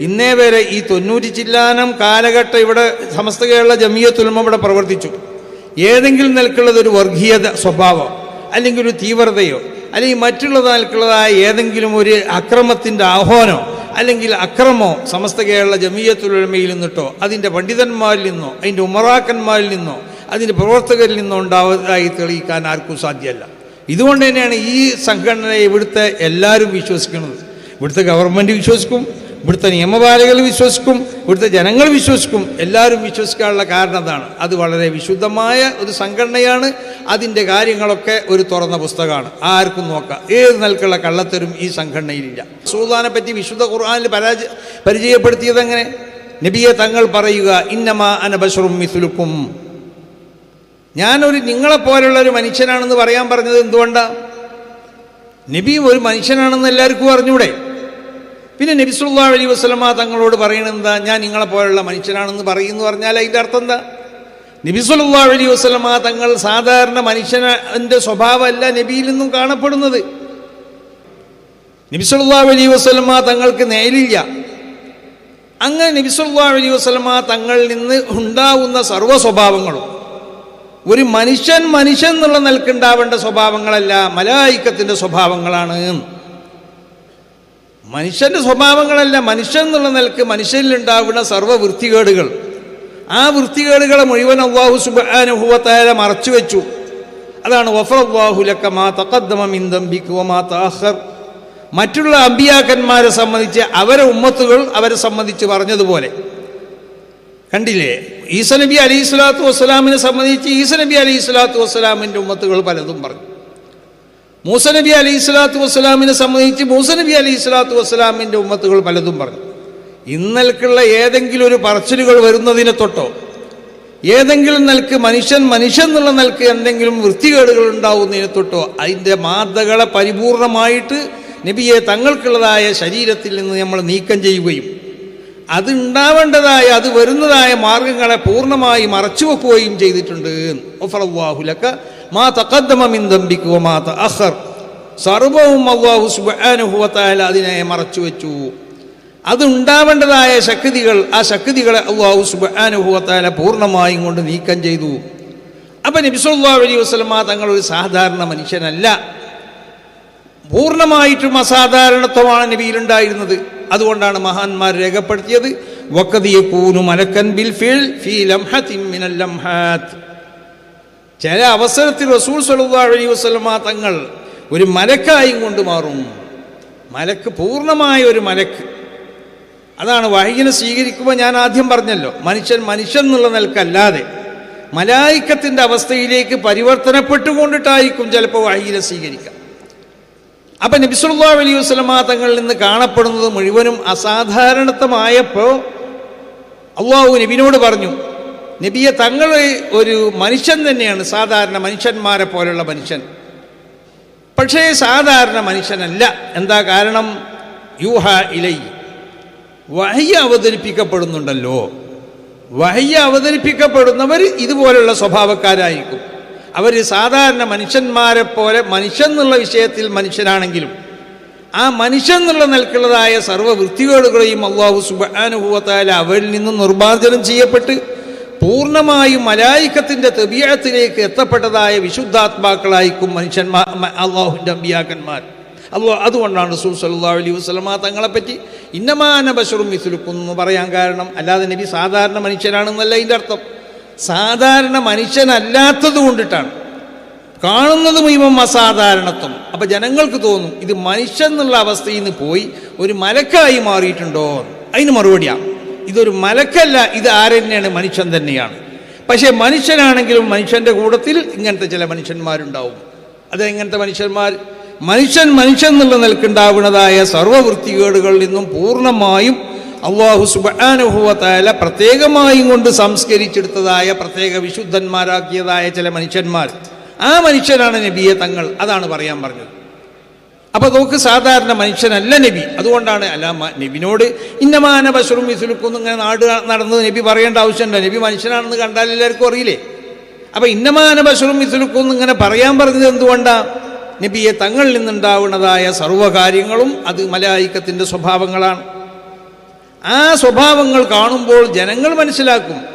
ഇന്നേ വരെ ഈ തൊണ്ണൂറ്റി ചില്ലാനം കാലഘട്ടം ഇവിടെ സമസ്ത കേരള ജമിയത്തുൽമ ഇവിടെ പ്രവർത്തിച്ചു. ഏതെങ്കിലും നിലക്കുള്ളത് ഒരു വർഗീയത സ്വഭാവം അല്ലെങ്കിൽ ഒരു തീവ്രതയോ അല്ലെങ്കിൽ മറ്റുള്ള നിലക്കുള്ളതായ ഏതെങ്കിലും ഒരു അക്രമത്തിന്റെ ആഹ്വാനോ അല്ലെങ്കിൽ അക്രമോ സമസ്ത കേരള ജമീയത്തുലമയിൽ നിന്നിട്ടോ അതിന്റെ പണ്ഡിതന്മാരിൽ നിന്നോ അതിന്റെ ഉമറാക്കന്മാരിൽ നിന്നോ അതിന്റെ പ്രവർത്തകരിൽ നിന്നോ ഉണ്ടാവതായി തെളിയിക്കാൻ ആർക്കും സാധ്യമല്ല. ഇതുകൊണ്ട് തന്നെയാണ് ഈ സംഘടനയെ ഇവിടുത്തെ എല്ലാവരും വിശ്വസിക്കുന്നത്. ഇവിടുത്തെ ഗവൺമെന്റ് വിശ്വസിക്കും ഇവിടുത്തെ നിയമപാലകൾ വിശ്വസിക്കും ഇവിടുത്തെ ജനങ്ങൾ വിശ്വസിക്കും. എല്ലാവരും വിശ്വസിക്കാനുള്ള കാരണം അതാണ്. അത് വളരെ വിശുദ്ധമായ ഒരു സംഘടനയാണ്. അതിന്റെ കാര്യങ്ങളൊക്കെ ഒരു തുറന്ന പുസ്തകമാണ്. ആർക്കും നോക്കാം. ഏത് നിലക്കുള്ള കള്ളത്തരും ഈ സംഘടനയിലില്ല. സൂദാനെ പറ്റി വിശുദ്ധ ഖുർആാനിൽ പരാജയ പരിചയപ്പെടുത്തിയത് എങ്ങനെ? നബിയെ തങ്ങൾ പറയുക ഇന്നമാ അനബഷറും മിസുലുക്കും. ഞാനൊരു നിങ്ങളെപ്പോലുള്ള ഒരു മനുഷ്യനാണെന്ന് പറയാൻ പറഞ്ഞത് എന്തുകൊണ്ടാണ് നബിയും ഒരു മനുഷ്യനാണെന്ന് എല്ലാവർക്കും അറിഞ്ഞൂടെ? പിന്നെ നബിസുല്ലാ അലി വസ്ലമ തങ്ങളോട് പറയണെന്താ ഞാൻ നിങ്ങളെ പോലുള്ള മനുഷ്യനാണെന്ന് പറയുന്നു പറഞ്ഞാൽ അതിന്റെ അർത്ഥം എന്താ? നബിസുല്ലാ അലി വസ്ലമ തങ്ങൾ സാധാരണ മനുഷ്യന്റെ സ്വഭാവമല്ല നബിയിൽ നിന്നും കാണപ്പെടുന്നത്. നബിസുല്ലാ അലി വസ്ലമ തങ്ങൾക്ക് നേരില്ല. അങ്ങനെ നബിസുല്ലാ അലി വസ്ലമ തങ്ങളിൽ നിന്ന് ഉണ്ടാവുന്ന സർവ സ്വഭാവങ്ങളും ഒരു മനുഷ്യൻ മനുഷ്യൻ എന്നുള്ള നിലക്കുണ്ടാവേണ്ട സ്വഭാവങ്ങളല്ല മലായിക്കത്തിന്റെ സ്വഭാവങ്ങളാണ്. മനുഷ്യന്റെ സ്വഭാവങ്ങളല്ല. മനുഷ്യൻ എന്നുള്ള നിലയ്ക്ക് മനുഷ്യനിലുണ്ടാവുന്ന സർവ വൃത്തികേടുകൾ ആ വൃത്തികേടുകളെ മുഴുവൻ അള്ളാഹു സുബാനുഭവത്തായ മറച്ചു വെച്ചു. അതാണ് വഫറല്ലാഹുലക്ക മാ ദംബിക വമാ തഅഖർ. മറ്റുള്ള അമ്പിയാക്കന്മാരെ സംബന്ധിച്ച് അവരെ ഉമ്മത്തുകൾ അവരെ സംബന്ധിച്ച് പറഞ്ഞതുപോലെ. കണ്ടില്ലേ? ഈസ നബി അലൈഹി വസ്സലാമിനെ സംബന്ധിച്ച് ഈസ നബി അലൈഹി സ്വലാത്തു വസ്സലാമിന്റെ ഉമ്മത്തുകൾ പലതും പറഞ്ഞു. മൂസ നബി അലൈഹി സ്വലാത്തു വസ്സലാമിനെ സംബന്ധിച്ച് മൂസ നബി അലൈഹി സ്വലാത്തു വസ്സലാമിന്റെ ഉമ്മത്തുകൾ പലതും പറഞ്ഞു. ഇന്നൽക്കുള്ള ഏതെങ്കിലും ഒരു പറച്ചിലുകൾ വരുന്നതിനെ തൊട്ടോ ഏതെങ്കിലും നിലയ്ക്ക് മനുഷ്യൻ മനുഷ്യൻ എന്നുള്ള നിലയ്ക്ക് എന്തെങ്കിലും വൃത്തികേടുകൾ ഉണ്ടാവുന്നതിനെ തൊട്ടോ അതിന്റെ മാതകളെ പരിപൂർണമായിട്ട് നബിയെ തങ്ങൾക്കുള്ളതായ ശരീരത്തിൽ നിന്ന് നമ്മൾ നീക്കം ചെയ്യുകയും അത് ഉണ്ടാവേണ്ടതായ അത് വരുന്നതായ മാർഗങ്ങളെ പൂർണമായി മറച്ചു വെക്കുകയും ചെയ്തിട്ടുണ്ട് മാ ത സർവവും വതആല അതിനെ മറച്ചു വെച്ചു അതുണ്ടാവേണ്ടതായ ശക്തികൾ ആ ശക്തികളെ അള്ളാഹു സുബ്ഹാനഹു വതആല പൂർണമായും കൊണ്ട് നീക്കം ചെയ്തു. അപ്പം നബിസുല്ലാ അലൈഹി വസല്ലമ തങ്ങൾ ഒരു സാധാരണ മനുഷ്യനല്ല. പൂർണമായിട്ടും അസാധാരണത്വമാണ് നബിയിലുണ്ടായിരുന്നത്. അതുകൊണ്ടാണ് മഹാന്മാർ രേഖപ്പെടുത്തിയത് ബിൽ ഫീ ചില അവസരത്തിൽ റസൂൽ അലൈഹി വസ്ലമ തങ്ങൾ ഒരു മലക്കായും കൊണ്ട് മാറും. മലക്ക് പൂർണമായ ഒരു മലക്ക്. അതാണ് വഹിനെ സ്വീകരിക്കുമ്പോൾ ഞാൻ ആദ്യം പറഞ്ഞല്ലോ മനുഷ്യൻ മനുഷ്യൻ എന്നുള്ള നിലക്കല്ലാതെ മലായിക്കത്തിന്റെ അവസ്ഥയിലേക്ക് പരിവർത്തനപ്പെട്ടുകൊണ്ടിട്ടായിരിക്കും ചിലപ്പോൾ വഹിനെ സ്വീകരിക്കാം അപ്പം നബിസുല്ലാ അലൈഹി വസ്ലമാ തങ്ങളിൽ നിന്ന് കാണപ്പെടുന്നത് മുഴുവനും അസാധാരണത്വമായപ്പോൾ അള്ളാഹു നബിനോട് പറഞ്ഞു നബിയെ തങ്ങൾ ഒരു മനുഷ്യൻ തന്നെയാണ് സാധാരണ മനുഷ്യന്മാരെ പോലുള്ള മനുഷ്യൻ. പക്ഷേ സാധാരണ മനുഷ്യനല്ല. എന്താ കാരണം? യൂഹ ഇലൈ. വഹയ്യ അവതരിപ്പിക്കപ്പെടുന്നുണ്ടല്ലോ. വഹയ്യ അവതരിപ്പിക്കപ്പെടുന്നവർ ഇതുപോലുള്ള സ്വഭാവക്കാരായിരിക്കും. അവർ സാധാരണ മനുഷ്യന്മാരെ പോലെ മനുഷ്യൻ എന്നുള്ള വിഷയത്തിൽ മനുഷ്യനാണെങ്കിലും ആ മനുഷ്യൻ എന്നുള്ള നിലക്കുള്ളതായ സർവ വൃത്തികേടുകളെയും അള്ളാഹു സുബാനുഭവത്തായ അവരിൽ നിന്നും നിർമ്മാർജനം ചെയ്യപ്പെട്ട് പൂർണമായും മലായിക്കത്തിന്റെ തെബിയത്തിലേക്ക് എത്തപ്പെട്ടതായ വിശുദ്ധാത്മാക്കളായിരിക്കും മനുഷ്യന്മാർ അള്ളാഹുവിന്റെ അമ്പിയാക്കന്മാർ. അള്ളാഹ് അതുകൊണ്ടാണ് റസൂൽ സല്ലല്ലാഹു അലൈഹി വസ്ലമ തങ്ങളെപ്പറ്റി ഇന്നമാന ബഷറും മിസുലുക്കും എന്ന് പറയാൻ കാരണം അല്ലാതെ നബി സാധാരണ മനുഷ്യനാണെന്നല്ല ഇതിന്റെ അർത്ഥം. സാധാരണ മനുഷ്യനല്ലാത്തത് കൊണ്ടിട്ടാണ്. കാണുന്നത് മുഴുവൻ അസാധാരണത്വം. അപ്പം ജനങ്ങൾക്ക് തോന്നും ഇത് മനുഷ്യൻ എന്നുള്ള അവസ്ഥയിൽ നിന്ന് പോയി ഒരു മലക്കായി മാറിയിട്ടുണ്ടോ? അതിന് മറുപടിയാണ് ഇതൊരു മലക്കല്ല ഇത് ആരെന്നെയാണ്? മനുഷ്യൻ തന്നെയാണ്. പക്ഷേ മനുഷ്യനാണെങ്കിലും മനുഷ്യന്റെ കൂട്ടത്തിൽ ഇങ്ങനത്തെ ചില മനുഷ്യന്മാരുണ്ടാവും. അത് എങ്ങനത്തെ മനുഷ്യന്മാർ. മനുഷ്യൻ മനുഷ്യൻ എന്നുള്ള നിലക്കുണ്ടാവുന്നതായ സർവവൃത്തികേടുകളിൽ നിന്നും പൂർണമായും അള്ളാഹു സുബാനുഭവത്തായ പ്രത്യേകമായും കൊണ്ട് സംസ്കരിച്ചെടുത്തതായ പ്രത്യേക വിശുദ്ധന്മാരാക്കിയതായ ചില മനുഷ്യന്മാർ. ആ മനുഷ്യനാണ് നബിയെ തങ്ങൾ അതാണ് പറയാൻ പറഞ്ഞത്. അപ്പൊ നോക്ക് സാധാരണ മനുഷ്യനല്ല നബി. അതുകൊണ്ടാണ് അല്ല നബിനോട് ഇന്നമാന ബഷറും വിസുലുക്കൊന്നും ഇങ്ങനെ നാട് നടന്നത് നബി പറയേണ്ട ആവശ്യമുണ്ടോ നബി മനുഷ്യനാണെന്ന് കണ്ടാൽ എല്ലാവർക്കും അറിയില്ലേ? അപ്പൊ ഇന്നമാന ബഷറും വിസുലുക്കൊന്നും ഇങ്ങനെ പറയാൻ പറഞ്ഞത് എന്തുകൊണ്ടാ? നബിയെ തങ്ങളിൽ നിന്നുണ്ടാവുന്നതായ സർവകാര്യങ്ങളും അത് മലായിക്കത്തിന്റെ സ്വഭാവങ്ങളാണ്. ആ സ്വഭാവങ്ങൾ കാണുമ്പോൾ ജനങ്ങൾ മനസ്സിലാക്കും.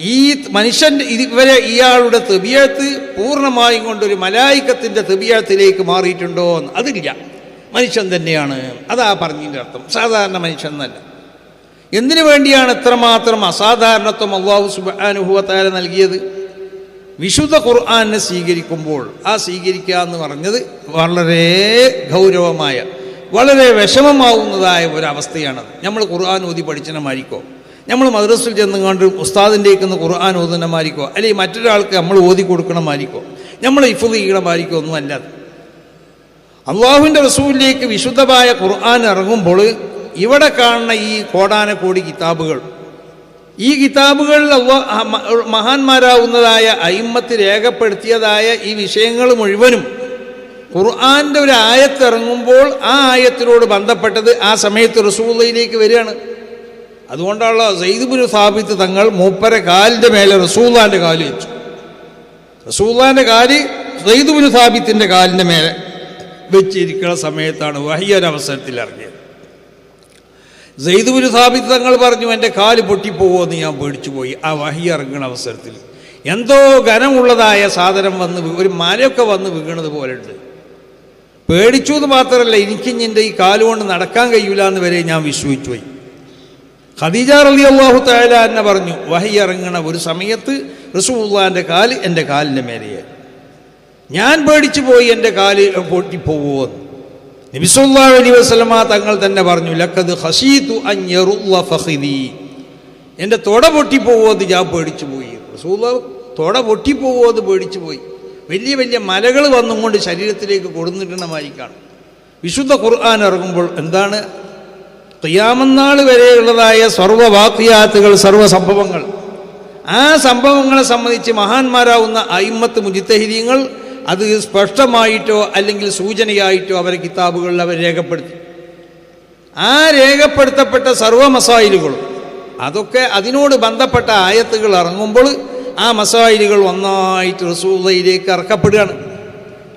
ഈ മനുഷ്യന്റെ ഇവരെ ഇയാളുടെ തെബിയത്ത് പൂർണമായും കൊണ്ടൊരു മലായിക്കത്തിന്റെ തെബിയത്തിലേക്ക് മാറിയിട്ടുണ്ടോ എന്ന്. അതില്ല. മനുഷ്യൻ തന്നെയാണ്. അതാ പറഞ്ഞതിന്റെ അർത്ഥം. സാധാരണ മനുഷ്യൻ എന്നല്ല. എന്തിനു വേണ്ടിയാണ് ഇത്രമാത്രം അസാധാരണത്വം അള്ളാഹു സുബാനുഭവത്താര നൽകിയത്? വിശുദ്ധ ഖുർആാനെ സ്വീകരിക്കുമ്പോൾ. ആ സ്വീകരിക്കുക എന്ന് പറഞ്ഞത് വളരെ ഗൗരവമായ വളരെ വിഷമമാവുന്നതായ ഒരവസ്ഥയാണത് നമ്മൾ ഖുർആൻ ഓതി പഠിച്ചന മാരിക്കോ. നമ്മൾ മദ്രസിൽ ചെന്ന് കണ്ട് ഉസ്താദിന്റെക്കുന്ന ഖുർആൻ ഓതുന്ന മാരിക്കോ. അല്ലെങ്കിൽ മറ്റൊരാൾക്ക് നമ്മൾ ഓതി കൊടുക്കണമായിരിക്കോ നമ്മൾ ഇഫുദ് ചെയ്യണമായിരിക്കോ ഒന്നും അല്ലാതെ അള്ളാഹുവിന്റെ റസൂലിലേക്ക് വിശുദ്ധമായ ഖുർആൻ ഇറങ്ങുമ്പോൾ ഇവിടെ കാണുന്ന ഈ കോടാന കോടി കിതാബുകൾ. ഈ കിതാബുകളിൽ മഹാന്മാരാവുന്നതായ അയിമ്മത്ത് രേഖപ്പെടുത്തിയതായ ഈ വിഷയങ്ങൾ മുഴുവനും ഖുർആന്റെ ഒരു ആയത്ത് ഇറങ്ങുമ്പോൾ ആ ആയത്തിനോട് ബന്ധപ്പെട്ടത് ആ സമയത്ത് റസൂള്ളയിലേക്ക് വരികയാണ്. അതുകൊണ്ടാണല്ലോ സൈദുബുൽ സാബിത്ത് തങ്ങൾ മൂപ്പര കാലിന്റെ മേലെ റസൂള്ളാന്റെ കാൽ വെച്ചു. റസൂള്ളാന്റെ കാൽ സൈദുബുൽ സ്ഥാപിത്തിന്റെ കാലിന്റെ മേലെ വെച്ചിരിക്കുന്ന സമയത്താണ് വഹിയൊരവസരത്തിൽ ഇറങ്ങിയത്. സെയ്തുബുൽ സ്ഥാപിത്ത് തങ്ങൾ പറഞ്ഞു എന്റെ കാൽ പൊട്ടിപ്പോകുമെന്ന് ഞാൻ പേടിച്ചു പോയി ആ വഹി ഇറങ്ങുന്ന അവസരത്തിൽ എന്തോ ഘനമുള്ളതായ സാധനം വന്ന് ഒരു മലയൊക്കെ വന്ന് വീണത് പോലെ ഉണ്ട് പേടിച്ചു എന്ന് മാത്രമല്ല എനിക്ക് എന്റെ ഈ കാലുകൊണ്ട് നടക്കാൻ കഴിയില്ല എന്ന് വരെ ഞാൻ വിശ്വസിച്ചു പോയി. ഖദീജ റലി അള്ളാഹു തായാല എന്നെ പറഞ്ഞു വഹി ഇറങ്ങണ ഒരു സമയത്ത് റസൂള്ളാന്റെ കാൽ എന്റെ കാലിന്റെ മേലെയായി. ഞാൻ പേടിച്ചു പോയി എന്റെ കാൽ പൊട്ടിപ്പോകുമോ എന്ന്. നബിസുല്ലാ അലൈഹി വസല്ലമ തങ്ങൾ തന്നെ പറഞ്ഞു ലക്കത് ഹസീതു അഞ്ഞറുള്ള ഫഹിദി എന്റെ തൊട പൊട്ടിപ്പോവോ അത് ഞാൻ പേടിച്ചു പോയി. റസൂള്ള തൊട പൊട്ടിപ്പോവോ അത് പേടിച്ചു പോയി. വലിയ വലിയ മലകൾ വന്നുകൊണ്ട് ശരീരത്തിലേക്ക് കൊടുന്നിട്ടുള്ള മാരിക്കാണ് വിശുദ്ധ ഖുർആൻ ഇറങ്ങുമ്പോൾ എന്താണ്? തുയാമന്നാൾ വരെയുള്ളതായ സർവവാക്യാത്തുകൾ സർവ സംഭവങ്ങൾ. ആ സംഭവങ്ങളെ സംബന്ധിച്ച് മഹാന്മാരാവുന്ന അയിമ്മത്ത് മുജിത്തഹിര്യങ്ങൾ അത് സ്പഷ്ടമായിട്ടോ അല്ലെങ്കിൽ സൂചനയായിട്ടോ അവരെ കിതാബുകളിൽ അവർ രേഖപ്പെടുത്തി. ആ രേഖപ്പെടുത്തപ്പെട്ട സർവ മസായിലുകളും അതൊക്കെ അതിനോട് ബന്ധപ്പെട്ട ആയത്തുകൾ ഇറങ്ങുമ്പോൾ ആ മസായിലുകൾ ഒന്നായിട്ട് റസൂലയിലേക്ക് ഇറക്കപ്പെടുകയാണ്.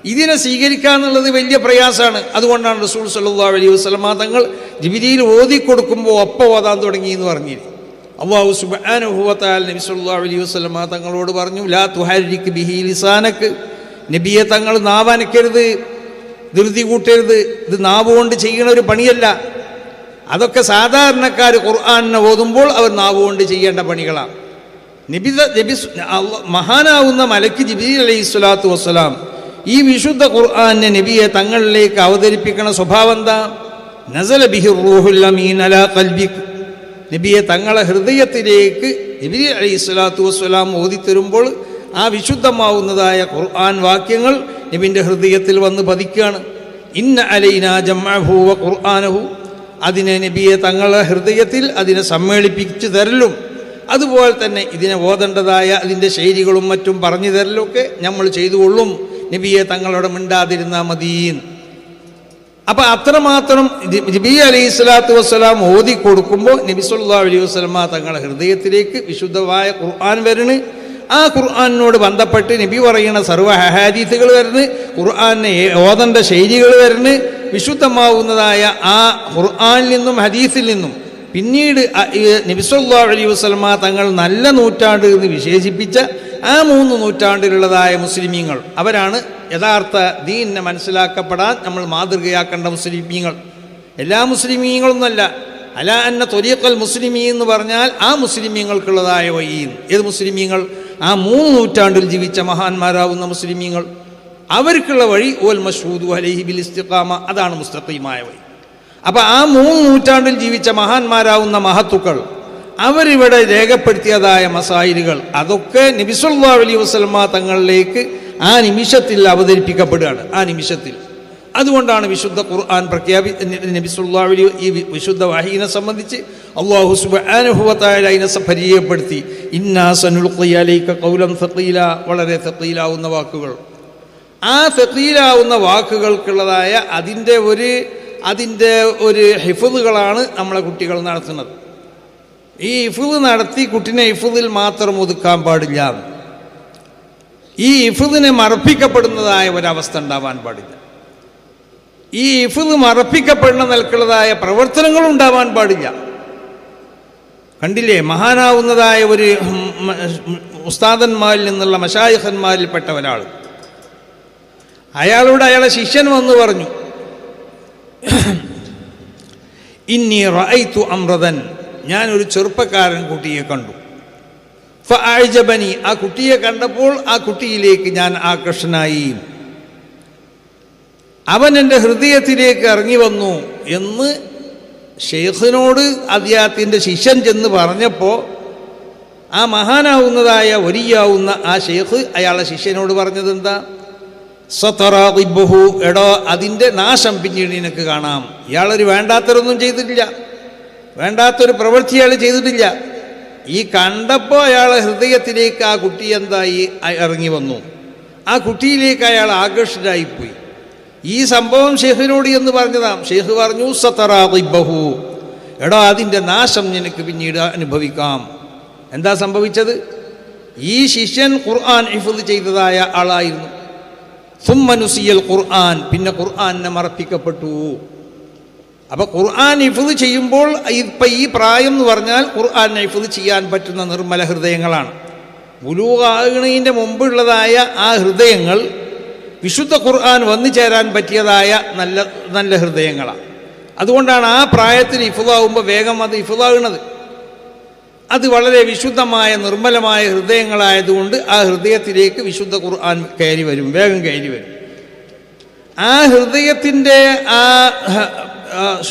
ഇതിനെ സ്വീകരിക്കുക എന്നുള്ളത് വലിയ പ്രയാസമാണ്. അതുകൊണ്ടാണ് റസൂൽ സല്ലാ അലൈഹി വസ്ലമ തങ്ങൾ ജിബിരിയിൽ ഓതി കൊടുക്കുമ്പോൾ ഒപ്പം ഓതാൻ തുടങ്ങി എന്ന് പറഞ്ഞു അള്ളാഹു സുബാനുഭവത്താൽ നബി സല്ലാ അലൈഹി വസ്ലമ തങ്ങളോട് പറഞ്ഞു ലാ തുഹാരിക്ക് ബിഹി ലിസാനക്ക്. നബിയെ തങ്ങൾ നാവനക്കരുത് ധൃതി കൂട്ടരുത്. ഇത് നാവ് കൊണ്ട് ചെയ്യണ ഒരു പണിയല്ല. അതൊക്കെ സാധാരണക്കാർ ഖുർആാനിനെ ഓതുമ്പോൾ അവർ നാവ് കൊണ്ട് ചെയ്യേണ്ട പണികളാണ്. നബി നബി മഹാനാവുന്ന മലക്ക് ജിബി അലൈഹി സ്വലാത്തു വസ്സലാം ഈ വിശുദ്ധ ഖുർആാനെ നബിയെ തങ്ങളിലേക്ക് അവതരിപ്പിക്കണ സ്വഭാവം എന്താ? നസല ബിഹിർ റൂഹുൽ അമീൻ നബിയെ തങ്ങളെ ഹൃദയത്തിലേക്ക് നബി അലൈഹി സ്വലാത്തു വസ്സലാം ഓതിത്തരുമ്പോൾ ആ വിശുദ്ധമാവുന്നതായ ഖുർആൻ വാക്യങ്ങൾ നബിന്റെ ഹൃദയത്തിൽ വന്ന് പതിക്കുകയാണ് ഇന്ന അലൈന ജമ്മഹു വ ഖുർആനഹു. അതിനെ നബിയെ തങ്ങളെ ഹൃദയത്തിൽ അതിനെ സമ്മേളിപ്പിച്ചു തരലും. അതുപോലെ തന്നെ ഇതിനെ ഓതേണ്ടതായ അതിന്റെ ശൈലികളും മറ്റും പറഞ്ഞു തരലൊക്കെ നമ്മൾ ചെയ്തുകൊള്ളും. നബിയെ തങ്ങളോട് മിണ്ടാതിരുന്നാൽ മതീൻ അപ്പം അത്രമാത്രം നബി അലി സ്വലാത്തു വസ്സലാം ഓതി കൊടുക്കുമ്പോൾ നബി സല്ലാ അലൈഹി വസ്ലമ തങ്ങളുടെ ഹൃദയത്തിലേക്ക് വിശുദ്ധമായ ഖുർആൻ വരണ് ആ ഖുർആാനിനോട് ബന്ധപ്പെട്ട് നബി പറയുന്ന സർവ ഹഹാദീത്തുകൾ വരുന്നു. ഖുർആാനെ ഓതന്റെ ശൈലികൾ വരുന്നു. വിശുദ്ധമാവുന്നതായ ആ ഖുർആാനിൽ നിന്നും ഹദീസിൽ നിന്നും പിന്നീട് വസ്ലമ അലൈഹി വസല്ലമ തങ്ങൾ നല്ല നൂറ്റാണ്ട് എന്ന് വിശേഷിപ്പിച്ച ആ മൂന്ന് നൂറ്റാണ്ടിലുള്ളതായ മുസ്ലിമീങ്ങൾ. അവരാണ് യഥാർത്ഥ ദീനിനെ മനസ്സിലാക്കപ്പെടാൻ നമ്മൾ മാതൃകയാക്കേണ്ട മുസ്ലിമീങ്ങൾ. എല്ലാ മുസ്ലിമീങ്ങളൊന്നുമല്ല. അല അന്ന തൊലിയക്കൽ മുസ്ലിമീ എന്ന് പറഞ്ഞാൽ ആ മുസ്ലിമീങ്ങൾക്കുള്ളതായ വഴിയും ഏത് മുസ്ലിമീങ്ങൾ? ആ മൂന്ന് നൂറ്റാണ്ടിൽ ജീവിച്ച മഹാന്മാരാവുന്ന മുസ്ലിമീങ്ങൾ. അവർക്കുള്ള വഴി ഓൽ മഷൂദ് അലൈഹി ബിൽ ഇസ്തിഖാമ. അതാണ് മുസ്തഖീമായ വഴി. അപ്പം ആ മൂന്ന് നൂറ്റാണ്ടിൽ ജീവിച്ച മഹാന്മാരാവുന്ന മഹത്തുക്കൾ അവരിവിടെ രേഖപ്പെടുത്തിയതായ മസായിലുകൾ അതൊക്കെ നബിസുല്ലാ അലൈഹി വസ്ലമ തങ്ങളിലേക്ക് ആ നിമിഷത്തിൽ അവതരിപ്പിക്കപ്പെടുകയാണ് ആ നിമിഷത്തിൽ. അതുകൊണ്ടാണ് വിശുദ്ധ ഖുർആൻ പ്രഖ്യാപി നബിസുല്ലാ അലി ഈ വിശുദ്ധ വാഹിനെ സംബന്ധിച്ച് അള്ളാഹു സുബാനുഭവത്തായ അതിനെ പരിചയപ്പെടുത്തി. കൗലം സത്തീല വളരെ സത്തീലാവുന്ന വാക്കുകൾ. ആ സത്തീലാവുന്ന വാക്കുകൾക്കുള്ളതായ അതിന്റെ ഒരു അതിന്റെ ഒരു ഹിഫുകളാണ് നമ്മളെ കുട്ടികൾ നടത്തുന്നത്. ഈ ഇഫുദ് നടത്തി കുട്ടിനെ ഇഫുദിൽ മാത്രം ഒതുക്കാൻ പാടില്ല. ഈ ഇഫുദിനെ മറപ്പിക്കപ്പെടുന്നതായ ഒരവസ്ഥ ഉണ്ടാവാൻ പാടില്ല. ഈ ഇഫുദ് മറപ്പിക്കപ്പെടുന്ന നിൽക്കുന്നതായ പ്രവർത്തനങ്ങൾ ഉണ്ടാവാൻ പാടില്ല. കണ്ടില്ലേ? മഹാനാവുന്നതായ ഒരു ഉസ്താദന്മാരിൽ നിന്നുള്ള മഷായിഖന്മാരിൽപ്പെട്ട ഒരാൾ. അയാളോട് അയാളെ ശിഷ്യൻ വന്ന് പറഞ്ഞു. ഇന്നി റഅയ്തു അമ്രതൻ ഞാൻ ഒരു ചെറുപ്പക്കാരൻ കുട്ടിയെ കണ്ടു. ഫഅജബനി ആ കുട്ടിയെ കണ്ടപ്പോൾ ആ കുട്ടിയിലേക്ക് ഞാൻ ആകർഷനായി. അവൻ എന്റെ ഹൃദയത്തിലേക്ക് ഇറങ്ങി വന്നു എന്ന് ഷെയ്ഖിനോട് അദ്ദേഹത്തിന്റെ ശിഷ്യൻ ചെന്ന് പറഞ്ഞപ്പോൾ ആ മഹാനാവുന്നതായ ഒരിയാവുന്ന ആ ഷെയ്ഖ് അയാളെ ശിഷ്യനോട് പറഞ്ഞത് എന്താ സത്തറാദിബുഹു എടോ അതിന്റെ നാശം പിന്നീട് നിനക്ക് കാണാം. ഇയാളൊരു വേണ്ടാത്തരൊന്നും ചെയ്തിട്ടില്ല. വേണ്ടാത്തൊരു പ്രവൃത്തി അയാൾ ചെയ്തിട്ടില്ല. ഈ കണ്ടപ്പോൾ അയാൾ ഹൃദയത്തിലേക്ക് ആ കുട്ടി എന്തായി? ഇറങ്ങി വന്നു. ആ കുട്ടിയിലേക്ക് അയാൾ ആകർഷിതായിപ്പോയി ഈ സംഭവം ഷെയ്ഖിനോട് എന്ന് പറഞ്ഞതാം. ഷെയ്ഖ് പറഞ്ഞു സത്തറാദിബഹു എടോ അതിന്റെ നാശം നിനക്ക് പിന്നീട് അനുഭവിക്കാം. എന്താ സംഭവിച്ചത്? ഈ ശിഷ്യൻ ഖുർആൻ ഹിഫുദ് ചെയ്തതായ ആളായിരുന്നു. സുമ്മനുസിയൽ ഖുർആൻ. പിന്നെ ഖുർആനെ മറപ്പിക്കപ്പെട്ടു. അപ്പൊ ഖുർആൻ ഇഫുദ് ചെയ്യുമ്പോൾ ഇപ്പൊ ഈ പ്രായം എന്ന് പറഞ്ഞാൽ ഖുർആൻ ഇഫുദ് ചെയ്യാൻ പറ്റുന്ന നിർമ്മല ഹൃദയങ്ങളാണ്. മുലൂകാകുന്നതിന്റെ മുമ്പുള്ളതായ ആ ഹൃദയങ്ങൾ വിശുദ്ധ ഖുർആൻ വന്നു ചേരാൻ പറ്റിയതായ നല്ല നല്ല ഹൃദയങ്ങളാണ്. അതുകൊണ്ടാണ് ആ പ്രായത്തിൽ ഇഫുദാവുമ്പോൾ വേഗം അത് ഇഫുദാകുന്നത് അത് വളരെ വിശുദ്ധമായ നിർമ്മലമായ ഹൃദയങ്ങളായതുകൊണ്ട് ആ ഹൃദയത്തിലേക്ക് വിശുദ്ധ ഖുർആൻ കയറി വരും വേഗം കയറി വരും. ആ ഹൃദയത്തിന്റെ ആ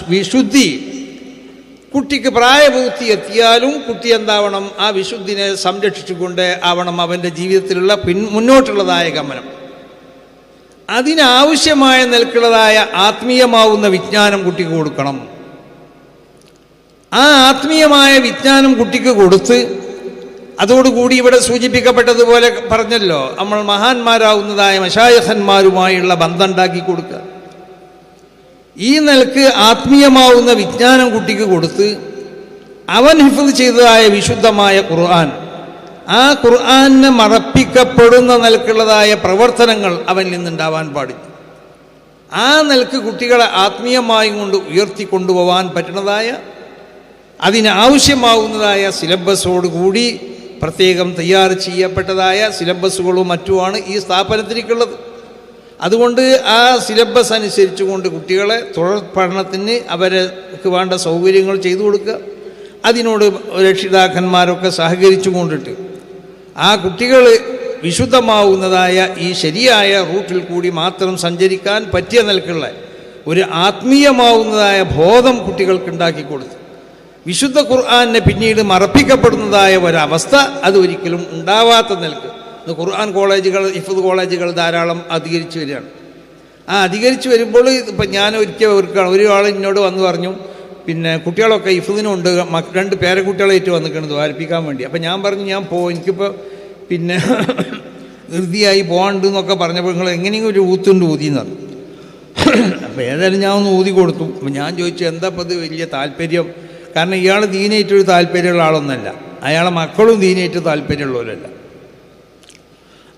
വിശുദ്ധി കുട്ടിക്ക് പ്രായപൂർത്തി എത്തിയാലും കുട്ടി എന്താവണം? ആ വിശുദ്ധിനെ സംരക്ഷിച്ചുകൊണ്ട് ആവണം അവന്റെ ജീവിതത്തിലുള്ള പിൻ മുന്നോട്ടുള്ളതായ ഗമനം. അതിനാവശ്യമായ നിൽക്കുള്ളതായ ആത്മീയമാവുന്ന വിജ്ഞാനം കുട്ടിക്ക് കൊടുക്കണം. ആ ആത്മീയമായ വിജ്ഞാനം കുട്ടിക്ക് കൊടുത്ത് അതോടുകൂടി ഇവിടെ സൂചിപ്പിക്കപ്പെട്ടതുപോലെ പറഞ്ഞല്ലോ നമ്മൾ മഹാന്മാരാവുന്നതായ മഷായഹന്മാരുമായുള്ള ബന്ധം ഉണ്ടാക്കി കൊടുക്കുക. ഈ നിലയ്ക്ക് ആത്മീയമാവുന്ന വിജ്ഞാനം കുട്ടിക്ക് കൊടുത്ത് അവൻ ഹിഫത് ചെയ്തതായ വിശുദ്ധമായ ഖുർആൻ ആ ഖുർആനെ മറപ്പിക്കപ്പെടുന്ന നിലക്കുള്ളതായ പ്രവർത്തനങ്ങൾ അവനിൽ നിന്നുണ്ടാവാൻ പാടില്ല. ആ നിലയ്ക്ക് കുട്ടികളെ ആത്മീയമായും കൊണ്ട് ഉയർത്തിക്കൊണ്ടുപോകാൻ പറ്റുന്നതായ അതിന് ആവശ്യമാവുന്നതായ സിലബസോടുകൂടി പ്രത്യേകം തയ്യാർ ചെയ്യപ്പെട്ടതായ സിലബസുകളും മറ്റുമാണ് ഈ സ്ഥാപനത്തിലേക്കുള്ളത്. അതുകൊണ്ട് ആ സിലബസ് അനുസരിച്ചുകൊണ്ട് കുട്ടികളെ തുടർ പഠനത്തിന് അവർക്ക് വേണ്ട സൗകര്യങ്ങൾ ചെയ്തു കൊടുക്കുക. അതിനോട് രക്ഷിതാക്കന്മാരൊക്കെ സഹകരിച്ചു കൊണ്ടിട്ട് ആ കുട്ടികൾ വിശുദ്ധമാവുന്നതായ ഈ ശരിയായ റൂട്ടിൽ കൂടി മാത്രം സഞ്ചരിക്കാൻ പറ്റിയ നിലക്കുള്ള ഒരു ആത്മീയമാവുന്നതായ ബോധം കുട്ടികൾക്ക് ഉണ്ടാക്കി കൊടുത്തു വിശുദ്ധ ഖുർആാനെ പിന്നീട് മറപ്പിക്കപ്പെടുന്നതായ ഒരവസ്ഥ അത് ഒരിക്കലും ഉണ്ടാവാത്ത നിൽക്ക് ഇന്ന് ഖുർആൻ കോളേജുകൾ ഇഫുദ് കോളേജുകൾ ധാരാളം അധികരിച്ചു വരികയാണ്. ആ അധികരിച്ചു വരുമ്പോൾ ഇപ്പം ഞാൻ ഒരിക്കൽ ഒരുക്കാണ് ഒരാൾ എന്നോട് വന്ന് പറഞ്ഞു പിന്നെ കുട്ടികളൊക്കെ ഇഫുദിനുണ്ട് രണ്ട് പേരക്കുട്ടികളായിട്ട് വന്നിട്ടുണ്ട് ദ്വാരിപ്പിക്കാൻ വേണ്ടി. അപ്പം ഞാൻ പറഞ്ഞു ഞാൻ പോ എനിക്കിപ്പോൾ പിന്നെ ധൃതിയായി പോകാണ്ട് എന്നൊക്കെ പറഞ്ഞപ്പോൾ നിങ്ങൾ എങ്ങനെയെങ്കിലും ഒരു ഊത്തുണ്ട് ഊതിന്ന് പറഞ്ഞു. അപ്പോൾ ഏതായാലും ഞാൻ ഒന്ന് ഊതി കൊടുത്തു. അപ്പം ഞാൻ ചോദിച്ചു എന്താ ഇപ്പം ഇത് വലിയ താല്പര്യം? കാരണം ഇയാൾ ദീനേറ്റൊരു താല്പര്യമുള്ള ആളൊന്നല്ല. അയാളെ മക്കളും ദീനേറ്റ് താല്പര്യമുള്ളവരല്ല.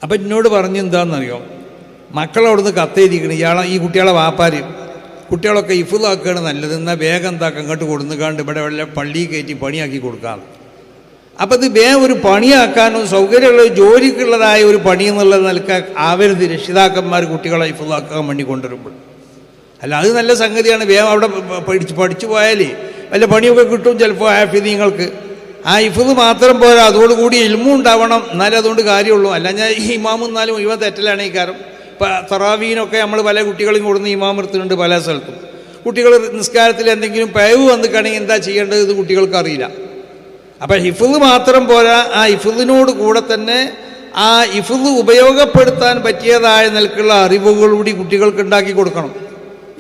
അപ്പം എന്നോട് പറഞ്ഞു എന്താണെന്നറിയോ? മക്കളവിടുന്ന് കത്തെഴുതിക്കണം. ഇയാളെ ഈ കുട്ടികളെ വാപ്പാർ കുട്ടികളൊക്കെ ഇഫുദാക്കുകയാണ് നല്ലത്. എന്നാൽ വേഗം എന്താക്കുക അങ്ങോട്ട് കൊടുന്നുകാണ്ട് ഇവിടെ വല്ല പള്ളി കയറ്റി പണിയാക്കി കൊടുക്കാം അപ്പം ഇത് വേഗം ഒരു പണിയാക്കാനും സൗകര്യമുള്ള ജോലിക്കുള്ളതായ ഒരു പണി എന്നുള്ള നിലയ്ക്ക് ആവരുത് രക്ഷിതാക്കന്മാർ കുട്ടികളെ ഇഫുദാക്കാൻ വേണ്ടി കൊണ്ടുവരുമ്പോൾ. അല്ല അത് നല്ല സംഗതിയാണ്. വേഗം അവിടെ പഠിച്ച് പഠിച്ചു പോയാലേ വല്ല പണിയൊക്കെ കിട്ടും ചിലപ്പോൾ ഹാഫിദീങ്ങൾക്ക് ആ ഇഫത് മാത്രം പോരാ അതോടുകൂടി ഇൽമും ഉണ്ടാവണം. എന്നാലേ അതുകൊണ്ട് കാര്യമുള്ളൂ. അല്ല ഞാൻ ഈ ഇമാമും എന്നാലും ഇവ തെറ്റലാണ് ഈ കാരണം ഇപ്പം തറാവീനൊക്കെ നമ്മൾ പല കുട്ടികളും കൊടുന്ന് ഇമാം എടുത്തിട്ടുണ്ട് പല സ്ഥലത്തും. കുട്ടികൾ നിസ്കാരത്തിൽ എന്തെങ്കിലും പയവ് വന്നിക്കുകയാണെങ്കിൽ എന്താ ചെയ്യേണ്ടത് ഇത് കുട്ടികൾക്ക് അറിയില്ല. അപ്പം ഹിഫുദ് മാത്രം പോരാ ആ ഇഫുദിനോട് കൂടെ തന്നെ ആ ഇഫുദ് ഉപയോഗപ്പെടുത്താൻ പറ്റിയതായ നിലക്കുള്ള അറിവുകൾ കൂടി കുട്ടികൾക്ക് ഉണ്ടാക്കി കൊടുക്കണം.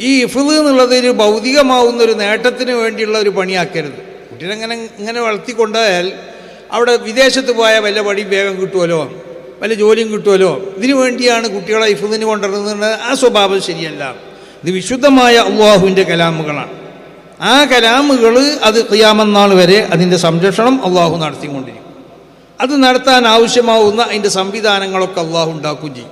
ഈ ഇഫിൾ എന്നുള്ളത് ഒരു ഭൗതികമാവുന്ന ഒരു നേട്ടത്തിന് വേണ്ടിയുള്ള ഒരു പണിയാക്കരുത്. കുട്ടീനെങ്ങനെ ഇങ്ങനെ വളർത്തിക്കൊണ്ടായാൽ അവിടെ വിദേശത്ത് പോയാൽ വല്ല പണിയും വേഗം കിട്ടുമല്ലോ വല്ല ജോലിയും കിട്ടുമല്ലോ ഇതിനു വേണ്ടിയാണ് കുട്ടികളെ ഇഫുദിന് കൊണ്ടുവരുന്നത് ആ സ്വഭാവം ശരിയല്ല. ഇത് വിശുദ്ധമായ അള്ളാഹുവിന്റെ കലാമുകളാണ്. ആ കലാമുകൾ അത് ഖിയാമന്നാൾ വരെ അതിന്റെ സംരക്ഷണം അള്ളാഹു നടത്തിക്കൊണ്ടിരിക്കും. അത് നടത്താൻ ആവശ്യമാവുന്ന അതിന്റെ സംവിധാനങ്ങളൊക്കെ അള്ളാഹു ഉണ്ടാക്കുകയും ചെയ്യും.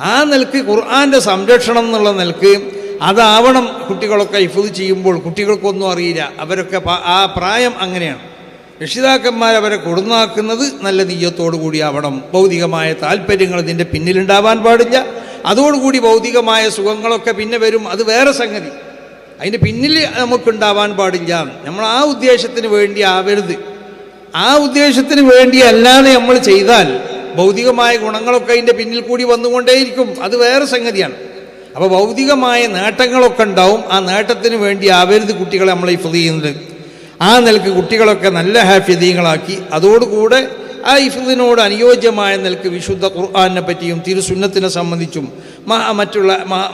ആ നിലയ്ക്ക് ഖുർആാന്റെ സംരക്ഷണം എന്നുള്ള നിലയ്ക്ക് അതാവണം കുട്ടികളൊക്കെ ഇഫുദ് ചെയ്യുമ്പോൾ കുട്ടികൾക്കൊന്നും അറിയില്ല. അവരൊക്കെ ആ പ്രായം അങ്ങനെയാണ്. രക്ഷിതാക്കന്മാർ അവരെ കൊടുന്നാക്കുന്നത് നല്ല നീയത്തോടു കൂടി ആവണം. ഭൗതികമായ താല്പര്യങ്ങൾ ഇതിന്റെ പിന്നിലുണ്ടാവാൻ പാടില്ല. അതോടുകൂടി ഭൗതികമായ സുഖങ്ങളൊക്കെ പിന്നെ വരും. അത് വേറെ സംഗതി. അതിന്റെ പിന്നിൽ നമുക്കുണ്ടാവാൻ പാടില്ല. നമ്മൾ ആ ഉദ്ദേശത്തിന് വേണ്ടി ആവരുത്. ആ ഉദ്ദേശത്തിന് വേണ്ടി അല്ലാതെ നമ്മൾ ചെയ്താൽ ഭൗതികമായ ഗുണങ്ങളൊക്കെ അതിന്റെ പിന്നിൽ കൂടി വന്നുകൊണ്ടേയിരിക്കും. അത് വേറെ സംഗതിയാണ്. അപ്പോൾ ഭൗതികമായ നേട്ടങ്ങളൊക്കെ ഉണ്ടാവും. ആ നേട്ടത്തിന് വേണ്ടി ആവരുത് കുട്ടികളെ നമ്മൾ ഇഫ്ത് ചെയ്യുന്നത്. ആ നിലയ്ക്ക് കുട്ടികളൊക്കെ നല്ല ഹാഫ്യതീങ്ങളാക്കി അതോടുകൂടെ ആ ഇഫ്ദിനോട് അനുയോജ്യമായ നിലയ്ക്ക് വിശുദ്ധ ഖുർആാനെ പറ്റിയും തിരുസുന്നത്തിനെ സംബന്ധിച്ചും മറ്റുള്ള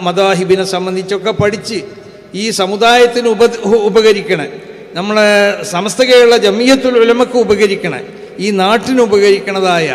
മദാഹിബിനെ സംബന്ധിച്ചൊക്കെ പഠിച്ച് ഈ സമുദായത്തിന് ഉപ ഉപകരിക്കണേ. നമ്മളെ സമസ്ത കേരള ജമിയത്തുൽ ഉലമക്ക് ഉപകരിക്കണേ. ഈ നാട്ടിന് ഉപകരിക്കണതായ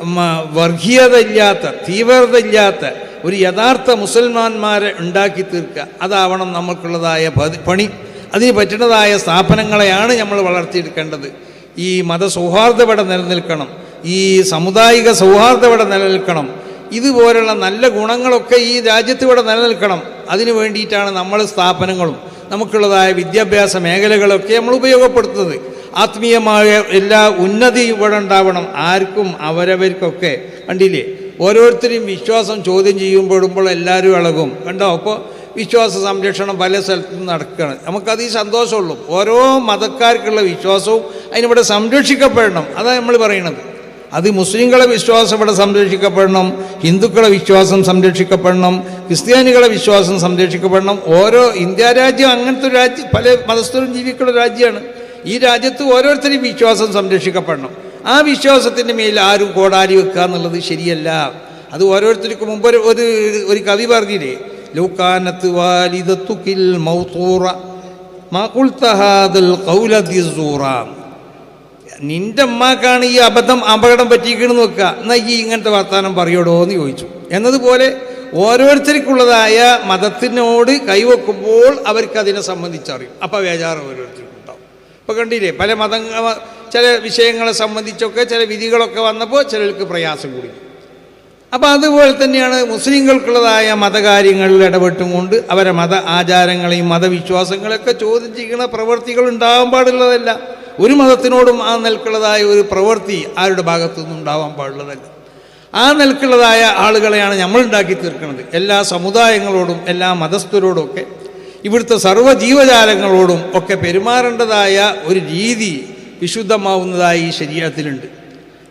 വർഗീയതയില്ലാത്ത വർഗീയത ഇല്ലാത്ത തീവ്രത ഇല്ലാത്ത ഒരു യഥാർത്ഥ മുസൽമാന്മാരെ ഉണ്ടാക്കി തീർക്കുക. അതാവണം നമുക്കുള്ളതായ പണി. അതിന് പറ്റുന്നതായ സ്ഥാപനങ്ങളെയാണ് നമ്മൾ വളർത്തിയെടുക്കേണ്ടത്. ഈ മതസൗഹാർദ്ദം ഇവിടെ നിലനിൽക്കണം. ഈ സമുദായിക സൗഹാർദ്ദം ഇവിടെ നിലനിൽക്കണം. ഇതുപോലുള്ള നല്ല ഗുണങ്ങളൊക്കെ ഈ രാജ്യത്ത് ഇവിടെ നിലനിൽക്കണം. അതിനു വേണ്ടിയിട്ടാണ് നമ്മൾ സ്ഥാപനങ്ങളും നമുക്കുള്ളതായ വിദ്യാഭ്യാസ മേഖലകളൊക്കെ നമ്മൾ ഉപയോഗപ്പെടുത്തുന്നത്. ആത്മീയമായ എല്ലാ ഉന്നതി ഇവിടെ ഉണ്ടാവണം. ആർക്കും അവരവർക്കൊക്കെ കണ്ടില്ലേ? ഓരോരുത്തരെയും വിശ്വാസം ചോദ്യം ചെയ്യുമ്പോഴുമ്പോൾ എല്ലാവരും ഇളകും. കണ്ടോ? അപ്പോൾ വിശ്വാസ സംരക്ഷണം പല സ്ഥലത്തും നടക്കുകയാണ് നമുക്കത് സന്തോഷമുള്ളൂ. ഓരോ മതക്കാർക്കുള്ള വിശ്വാസവും അതിനിവിടെ സംരക്ഷിക്കപ്പെടണം. അതാണ് നമ്മൾ പറയുന്നത് അത് മുസ്ലിങ്ങളെ വിശ്വാസം ഇവിടെ സംരക്ഷിക്കപ്പെടണം. ഹിന്ദുക്കളെ വിശ്വാസം സംരക്ഷിക്കപ്പെടണം. ക്രിസ്ത്യാനികളെ വിശ്വാസം സംരക്ഷിക്കപ്പെടണം. ഓരോ ഇന്ത്യ രാജ്യം അങ്ങനത്തെ രാജ്യം പല മതസ്ഥരും ജീവിക്കുന്ന രാജ്യമാണ്. ഈ രാജ്യത്ത് ഓരോരുത്തരും വിശ്വാസം സംരക്ഷിക്കപ്പെടണം. ആ വിശ്വാസത്തിന്റെ മേൽ ആരും കോടാരി വെക്കുക എന്നുള്ളത് ശരിയല്ല. അത് ഓരോരുത്തർക്കും മുമ്പ് ഒരു ഒരു കവി പറഞ്ഞില്ലേ ലൗക്കാനത്ത് വാലിദത്തുക്കിൽ മൗത്തൂറ നിന്റെ അമ്മക്കാണ് ഈ അബദ്ധം അപകടം പറ്റിയിരിക്കണമെന്ന് വെക്കുക എന്നാൽ ഈ ഇങ്ങനത്തെ വർത്തമാനം പറയോടോ എന്ന് ചോദിച്ചു. എന്നതുപോലെ ഓരോരുത്തർക്കുള്ളതായ മതത്തിനോട് കൈവെക്കുമ്പോൾ അവർക്ക് അതിനെ സംബന്ധിച്ചറിയും. അപ്പോൾ വേജാറ് ഓരോരുത്തർക്കും ഉണ്ടാവും ഇപ്പോൾ കണ്ടില്ലേ പല മത ചില വിഷയങ്ങളെ സംബന്ധിച്ചൊക്കെ ചില വിധികളൊക്കെ വന്നപ്പോൾ ചിലർക്ക് പ്രയാസം കൂടി. അപ്പോൾ അതുപോലെ തന്നെയാണ് മുസ്ലിങ്ങൾക്കുള്ളതായ മതകാര്യങ്ങളിൽ ഇടപെട്ടും കൊണ്ട് അവരെ മത ആചാരങ്ങളെയും മതവിശ്വാസങ്ങളൊക്കെ ചോദ്യം ചെയ്യുന്ന പ്രവൃത്തികൾ ഉണ്ടാവാൻ പാടുള്ളതല്ല. ഒരു മതത്തിനോടും ആ നിൽക്കുള്ളതായ ഒരു പ്രവൃത്തി ആരുടെ ഭാഗത്തു നിന്നും ഉണ്ടാവാൻ പാടുള്ളതല്ല. ആ നിൽക്കുള്ളതായ ആളുകളെയാണ് നമ്മൾ ഉണ്ടാക്കി തീർക്കുന്നത്. എല്ലാ സമുദായങ്ങളോടും എല്ലാ മതസ്ഥരോടും ഒക്കെ ഇവിടുത്തെ സർവ ജീവജാലങ്ങളോടും ഒക്കെ പെരുമാറേണ്ടതായ ഒരു രീതി വിശുദ്ധമാവുന്നതായി ഈ ശരീരത്തിലുണ്ട്.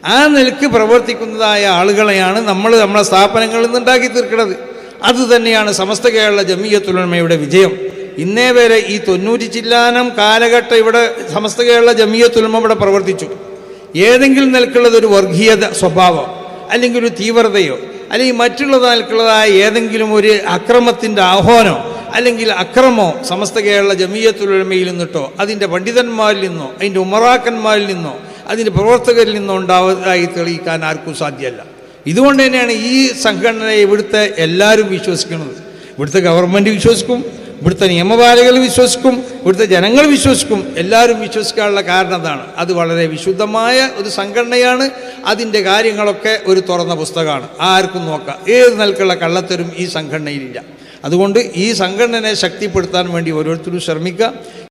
ആ നിലയ്ക്ക് പ്രവർത്തിക്കുന്നതായ ആളുകളെയാണ് നമ്മൾ നമ്മളെ സ്ഥാപനങ്ങളിൽ നിന്ന് ഉണ്ടാക്കി തീർക്കുന്നത്. അത് തന്നെയാണ് സമസ്ത കേരള ജമീയത്തുലമയുടെ വിജയം. ഇന്നേ വരെ ഈ തൊണ്ണൂറ്റി ചില്ലാനം കാലഘട്ടം ഇവിടെ സമസ്ത കേരള ജമീയത്തുലമ ഇവിടെ പ്രവർത്തിച്ചു. ഏതെങ്കിലും നിലക്കുള്ളത് ഒരു വർഗീയത സ്വഭാവം അല്ലെങ്കിൽ ഒരു തീവ്രതയോ അല്ലെങ്കിൽ മറ്റുള്ള നിലക്കുള്ളതായ ഏതെങ്കിലും ഒരു അക്രമത്തിന്റെ ആഹ്വാനോ അല്ലെങ്കിൽ അക്രമോ സമസ്ത കേരള ജമീയത്തുലമയിൽ നിന്നിട്ടോ അതിന്റെ പണ്ഡിതന്മാരിൽ നിന്നോ അതിന്റെ ഉമറാക്കന്മാരിൽ നിന്നോ അതിന്റെ പ്രവർത്തകരിൽ നിന്നോ ഉണ്ടാവതായി തെളിയിക്കാൻ ആർക്കും സാധ്യമല്ല. ഇതുകൊണ്ട് തന്നെയാണ് ഈ സംഘടനയെ ഇവിടുത്തെ എല്ലാവരും വിശ്വസിക്കുന്നത്. ഇവിടുത്തെ ഗവൺമെന്റ് വിശ്വസിക്കും ഇവിടുത്തെ നിയമപാലകൾ വിശ്വസിക്കും ഇവിടുത്തെ ജനങ്ങൾ വിശ്വസിക്കും. എല്ലാവരും വിശ്വസിക്കാനുള്ള കാരണം അതാണ്. അത് വളരെ വിശുദ്ധമായ ഒരു സംഘടനയാണ്. അതിന്റെ കാര്യങ്ങളൊക്കെ ഒരു തുറന്ന പുസ്തകമാണ്. ആർക്കും നോക്കാം. ഏത് നിലക്കുള്ള കള്ളത്തരും ഈ സംഘടനയിലില്ല. അതുകൊണ്ട് ഈ സംഘടനയെ ശക്തിപ്പെടുത്താൻ വേണ്ടി ഓരോരുത്തരും ശ്രമിക്കുക.